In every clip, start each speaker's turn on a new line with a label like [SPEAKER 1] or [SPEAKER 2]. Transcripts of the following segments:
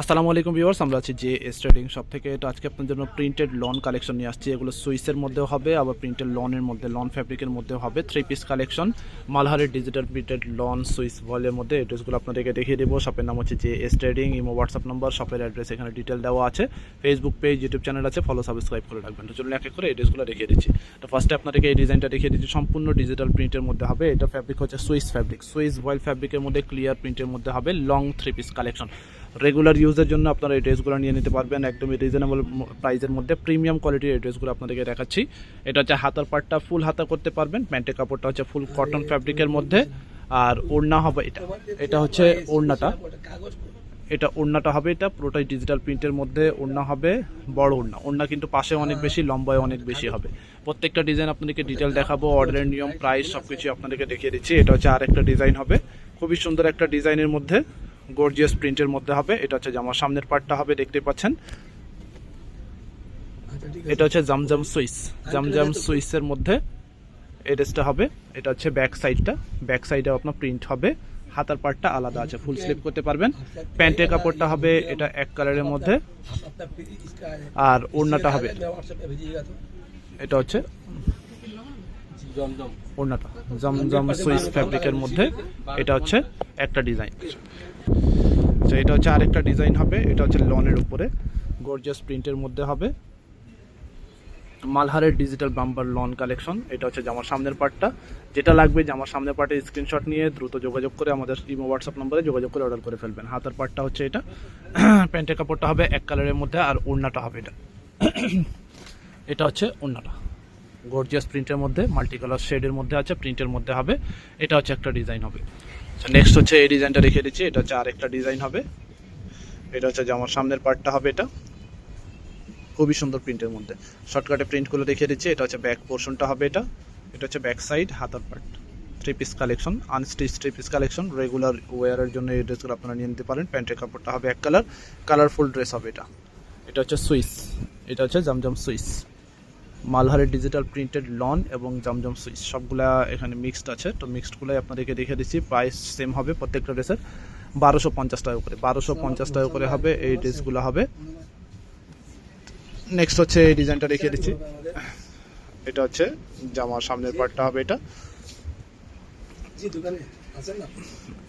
[SPEAKER 1] আসসালামু আলাইকুম ভিউয়ার্স, আমরা আছি যে এস ট্রেডিং শপ থেকে। তো আজকে আপনার জন্য প্রিন্টেড লন কালেকশন নিয়ে আসছি। এগুলো সুইসের মধ্যেও হবে, আবার প্রিন্টেড লনের মধ্যে লন ফ্যাব্রিকের মধ্যেও হবে। থ্রি পিস কালেকশন মালহারের ডিজিটাল প্রিন্টেড লন সুইস বলের মধ্যে। এড্রেসগুলো আপনাদেরকে দেখিয়ে দেবো। শপের নাম হচ্ছে যে S trading imo WhatsApp number শপের অ্যাড্রেস এখানে ডিটেল দেওয়া আছে। ফেসবুক পেজ ইউটিউব চ্যানেল আছে। ফলো সাবস্ক্রাইব করে রাখবেন। তো চলুন এক এক করে এড্রেসগুলো দেখিয়ে দিচ্ছি। তো ফার্স্টে আপনাদেরকে এই ডিজাইনটা দেখিয়ে দিচ্ছি। সম্পূর্ণ ডিজিটাল প্রিন্টের মধ্যে হবে। এটা ফ্যাব্রিক হচ্ছে সুইস ফ্যাব্রিক সুইস ভয়েল ফ্যাব্রিকের মধ্যে ক্লিয়ার প্রিন্টের মধ্যে হবে। Long three piece collection regular ইউজের জন্য আপনারা এই ড্রেসগুলো নিয়ে নিতে পারবেন। একদমই রিজনেবল প্রাইসের মধ্যে প্রিমিয়াম কোয়ালিটির এই ড্রেসগুলো আপনাদেরকে দেখাচ্ছি। এটা হচ্ছে হাতার পাটটা ফুল হাতা করতে পারবেন। প্যান্টের কাপড়টা হচ্ছে ফুল কটন ফ্যাব্রিকের মধ্যে। আর ওড়না হবে এটা। এটা হচ্ছে ওড়নাটা। এটা ওড়নাটা হবে এটা। পুরোটাই ডিজিটাল প্রিন্টের মধ্যে ওড়না হবে। বড় ওড়না। ওড়না কিন্তু পাশে অনেক বেশি, লম্বায় অনেক বেশি হবে। প্রত্যেকটা ডিজাইন আপনাদেরকে ডিটেল দেখাবো। অর্ডারের নিয়ম প্রাইস সব কিছু আপনাদেরকে দেখিয়ে দিচ্ছি। এটা হচ্ছে আরেকটা ডিজাইন হবে। খুবই সুন্দর একটা ডিজাইনের মধ্যে। গর্জিয়াস প্রিন্টের মধ্যে হবে। এটা হচ্ছে জামার সামনের পার্টটা হবে, দেখতে পাচ্ছেন? এটা হচ্ছে জামজাম সুইস। জামজাম সুইসের মধ্যে এই ড্রেসটা হবে। এটা হচ্ছে ব্যাক সাইডটা। ব্যাক সাইডে আপনার প্রিন্ট হবে। হাতার পার্টটা আলাদা আছে, ফুল স্লিপ করতে পারবেন। প্যান্টের কাপড়টা হবে এটা এক কালারের মধ্যে। আর ওড়নাটা হবে। এটা হচ্ছে ওড়নাটা জমজম সুইস ফ্যাব্রিকের মধ্যে এটা হচ্ছে একটা ডিজাইন। তো এটা হচ্ছে আরেকটা ডিজাইন হবে, এটা হচ্ছে লনের উপরে গর্জিয়াস প্রিন্টের মধ্যে হবে। মালহারের ডিজিটাল বাম্বার লন কালেকশন এটা হচ্ছে জামার সামনের পার্টটা যেটা লাগবে জামার সামনের পার্টে স্ক্রিনশট নিয়ে দ্রুত যোগাযোগ করে আমাদের ইমো হোয়াটসঅ্যাপ নম্বরে যোগাযোগ করে অর্ডার করে ফেলবেন। হাতের পার্টটা হচ্ছে এটা। প্যান্টের কাপড়টা হবে এক কালারের মধ্যে আর ওড়নাটা হবে এটা। এটা হচ্ছে ওড়নাটা। গর্জিয়াস প্রিন্টের মধ্যে মাল্টি কালার শেডের মধ্যে আছে প্রিন্টের মধ্যে হবে। এটা হচ্ছে একটা ডিজাইন হবে। নেক্সট হচ্ছে এই ডিজাইনটা রেখে দিচ্ছি, এটা হচ্ছে আরেকটা ডিজাইন হবে। এটা হচ্ছে জামার সামনের পার্টটা হবে এটা। খুবই সুন্দর প্রিন্টের মধ্যে। শর্টকাটে প্রিন্টগুলো দেখিয়ে দিচ্ছি, এটা হচ্ছে ব্যাক পোর্শনটা হবে এটা। এটা হচ্ছে ব্যাক সাইড হাতার part three piece collection unstitch three piece collection regular ওয়ারের জন্য এই ড্রেসগুলো আপনারা নিয়ে নিতে পারেন। প্যান্টের কাপড়টা হবে এক কালার কালারফুল ড্রেস হবে এটা। এটা হচ্ছে সুইস। এটা হচ্ছে জামজাম সুইস। মালহারের ডিজিটাল প্রিন্টেড লন এবং জামজাম সুইচ সবগুলা এখানে মিক্সড আছে। তো মিক্সডগুলোই আপনাদেরকে দেখে দিচ্ছি। প্রাইস সেম হবে প্রত্যেকটা ড্রেসের বারোশো পঞ্চাশ টাকা করে। বারোশো পঞ্চাশ টাকা করে হবে এই ড্রেসগুলো হবে। নেক্সট হচ্ছে এই ডিজাইনটা রেখে দিচ্ছি। এটা হচ্ছে জামার সামনের পার্টটা হবে এটা।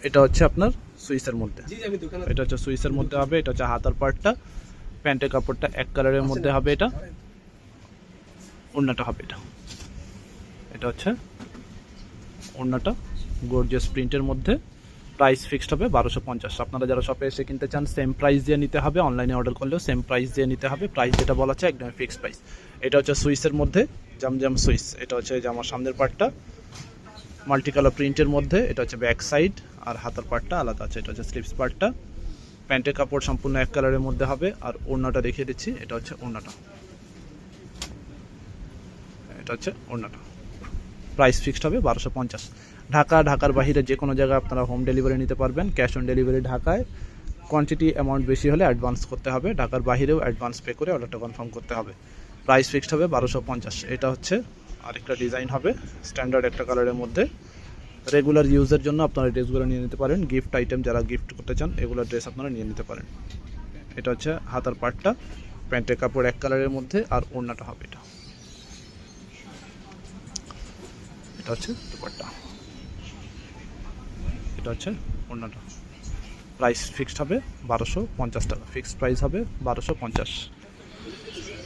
[SPEAKER 1] এটা হচ্ছে আপনার সুইসের মধ্যে। এটা হচ্ছে সুইসের মধ্যে হবে, এটা হচ্ছে হাতার পার্টটা প্যান্টের কাপড়টা এক কালারের মধ্যে হবে এটা। ওড়নাটা হবে এটা। এটা হচ্ছে ওড়নাটা গর্জিয়াস প্রিন্টের মধ্যে। প্রাইস ফিক্সড হবে বারোশো পঞ্চাশ। আপনারা যারা শপে এসে কিনতে চান সেম প্রাইস দিয়ে নিতে হবে। অনলাইনে অর্ডার করলেও সেম প্রাইস দিয়ে নিতে হবে। প্রাইস যেটা বলা আছে, একদম ফিক্সড প্রাইস এটা হচ্ছে সুইসের মধ্যে জামজাম সুইস এটা হচ্ছে জামার সামনের পার্টটা মাল্টি কালার প্রিন্টের মধ্যে, এটা হচ্ছে ব্যাক সাইড আর হাতার পার্টটা আলাদা আছে। এটা হচ্ছে স্লিপস পার্টটা প্যান্টের কাপড় সম্পূর্ণ এক কালারের মধ্যে হবে। আর ওড়নাটা দেখিয়ে দিচ্ছি, এটা হচ্ছে ওড়নাটা। এটা হচ্ছে ওড়নাটা প্রাইস ফিক্সড হবে বারোশো পঞ্চাশ। ঢাকা, ঢাকার বাইরে যে কোনো জায়গায় আপনারা হোম ডেলিভারি নিতে পারবেন। ক্যাশ অন ডেলিভারি ঢাকায়। কোয়ান্টিটি অ্যামাউন্ট বেশি হলে অ্যাডভান্স করতে হবে। ঢাকার বাইরেও অ্যাডভান্স পে করে অর্ডারটা কনফার্ম করতে হবে। প্রাইস ফিক্সড হবে বারোশো পঞ্চাশ। এটা হচ্ছে আরেকটা ডিজাইন হবে স্ট্যান্ডার্ড একটা কালারের মধ্যে। রেগুলার ইউজের জন্য আপনারা ড্রেসগুলো নিয়ে নিতে পারেন। গিফট আইটেম যারা গিফট করতে চান, এগুলো ড্রেস আপনারা নিয়ে নিতে পারেন। এটা হচ্ছে হাতার পার্টটা প্যান্টের কাপড় এক কালারের মধ্যে আর ওড়নাটা হবে এটা। এটা হচ্ছে দুপাট্টা। এটা হচ্ছে ওড়নাটা। প্রাইস ফিক্সড হবে বারোশো পঞ্চাশ টাকা। ফিক্সড প্রাইস হবে বারোশো পঞ্চাশ।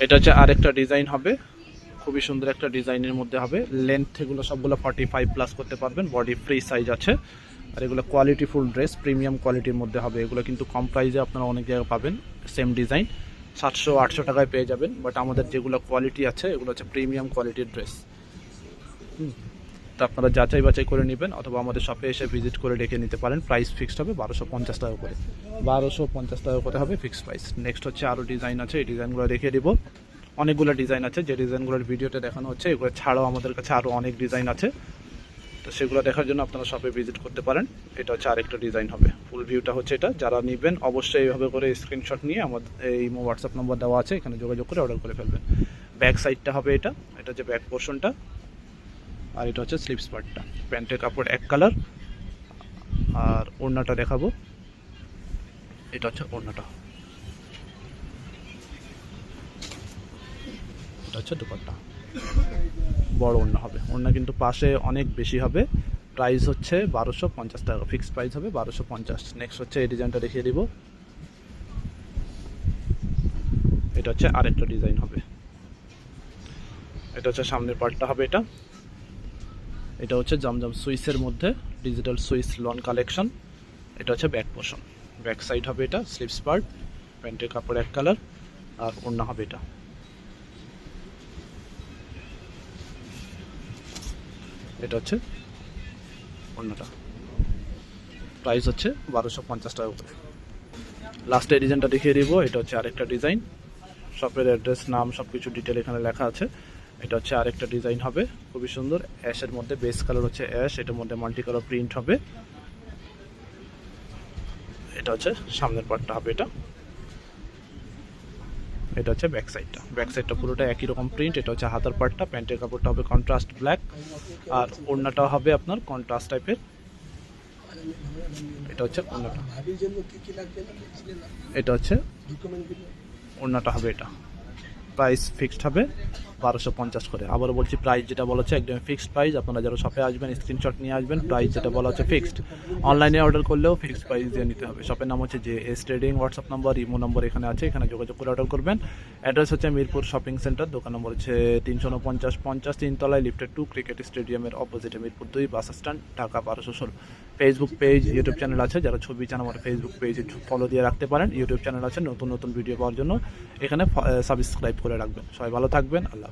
[SPEAKER 1] এটা হচ্ছে আরেকটা ডিজাইন হবে। খুবই সুন্দর একটা ডিজাইনের মধ্যে হবে। লেন্থ এগুলো সবগুলো ফর্টি ফাইভ প্লাস করতে পারবেন। বডি ফ্রি সাইজ আছে। আর এগুলো কোয়ালিটি ফুল ড্রেস প্রিমিয়াম কোয়ালিটির মধ্যে হবে। এগুলো কিন্তু কম প্রাইসে আপনারা অনেক জায়গায় পাবেন। সেম ডিজাইন সাতশো, আটশো টাকায় পেয়ে যাবেন। বাট আমাদের যেগুলো কোয়ালিটি আছে, এগুলো হচ্ছে প্রিমিয়াম কোয়ালিটির ড্রেস তো আপনারা যাচাই বাছাই করে নেবেন অথবা আমাদের শপে এসে ভিজিট করে ডেকে নিতে পারেন। প্রাইস ফিক্সড হবে বারোশো পঞ্চাশ টাকা করে। বারোশো পঞ্চাশ টাকা করে হবে ফিক্সড প্রাইস নেক্সট হচ্ছে আরও ডিজাইন আছে, এই ডিজাইনগুলো রেখে দিব। অনেকগুলো ডিজাইন আছে, যে ডিজাইনগুলোর ভিডিওতে দেখানো হচ্ছে, এগুলো ছাড়াও আমাদের কাছে আরও অনেক ডিজাইন আছে। তো সেগুলো দেখার জন্য আপনারা শপে ভিজিট করতে পারেন। এটা হচ্ছে আরেকটা ডিজাইন হবে। ফুল ভিউটা হচ্ছে এটা। যারা নেবেন, অবশ্যই এইভাবে করে স্ক্রিনশট নিয়ে আমাদের এই হোয়াটসঅ্যাপ নম্বর দেওয়া আছে, এখানে যোগাযোগ করে অর্ডার করে ফেলবেন। ব্যাক সাইডটা হবে এটা। এটা হচ্ছে ব্যাক পোর্শনটা আর এটা হচ্ছে স্লিপস পার্টটা প্যান্টের কাপড় এক কালার আর ওড়নাটা দেখাবো। এটা হচ্ছে ওড়নাটা। এটা হচ্ছে দুপাট্টা। বড় ওড়না হবে। ওড়না কিন্তু পাশে অনেক বেশি হবে। প্রাইস হচ্ছে বারোশো পঞ্চাশ টাকা। ফিক্সড প্রাইস হবে বারোশো পঞ্চাশ। নেক্সট হচ্ছে এই ডিজাইনটা দেখিয়ে দিব। এটা হচ্ছে আরেকটা ডিজাইন হবে। এটা হচ্ছে সামনের পার্টটা হবে এটা। এটা হচ্ছে জমজম সুইসের মধ্যে ডিজিটাল সুইস লন কালেকশন এটা হচ্ছে ব্যাক পোর্শন ব্যাক সাইড হবে এটা স্লিপস পার্ট প্যান্টের কাপড় এক কালার আর ওড়না হবে এটা। এটা হচ্ছে অন্যটা প্রাইস হচ্ছে বারোশো পঞ্চাশ টাকা করে। লাস্টে ডিজাইনটা দেখিয়ে দিব, এটা হচ্ছে আরেকটা ডিজাইন শপের অ্যাড্রেস নাম সব কিছু ডিটেল এখানে লেখা আছে। এটা হচ্ছে আরেকটা ডিজাইন হবে, খুবই সুন্দর। অ্যাশের মধ্যে বেস কালার হচ্ছে অ্যাশ এটার মধ্যে মাল্টি কালার প্রিন্ট হবে। এটা হচ্ছে সামনের পার্টটা হবে এটা। এটা হচ্ছে ব্যাক সাইডটা ব্যাক সাইডটা পুরোটা একই রকম প্রিন্ট এটা হচ্ছে হাতার পার্টটা প্যান্টের কাপড়টা হবে কন্ট্রাস্ট ব্ল্যাক আর ওড়নাটা হবে আপনার কন্ট্রাস্ট টাইপের এটা হচ্ছে ওড়নাটা। এটা হচ্ছে ওড়নাটা হবে এটা। প্রাইস ফিক্সড হবে। বারোশো পঞ্চাশ করে। আবারও বলছি প্রাইস যেটা বলা হচ্ছে একদম ফিক্সড প্রাইস আপনারা যারা শপে আসবেন স্ক্রিনশট নিয়ে আসবেন প্রাইস যেটা বলা হচ্ছে ফিক্সড অনলাইনে অর্ডার করলেও ফিক্সড প্রাইস দিয়ে নিতে হবে। শপের নাম হচ্ছে যে S trading WhatsApp number imo number এখানে আছে, এখানে যোগাযোগ করে অর্ডার করবেন। অ্যাড্রেস হচ্ছে মিরপুর শপিং সেন্টার দোকান নম্বর হচ্ছে তিনশো উনপঞ্চাশ, পঞ্চাশ, তিনতলায় লিফটেড টু ক্রিকেট স্টেডিয়ামের অপোজিটে মিরপুর দুই বাস স্ট্যান্ড ঢাকা বারোশো ষোলো। ফেসবুক পেজ ইউটিউব চ্যানেল আছে, যারা ছবি চান আমার ফেসবুক পেজে ফলো দিয়ে রাখতে পারেন। ইউটিউব চ্যানেল আছে, নতুন নতুন ভিডিও পাওয়ার জন্য। এখানে সাবস্ক্রাইব করে রাখবেন। সবাই ভালো থাকবেন, আল্লাহ।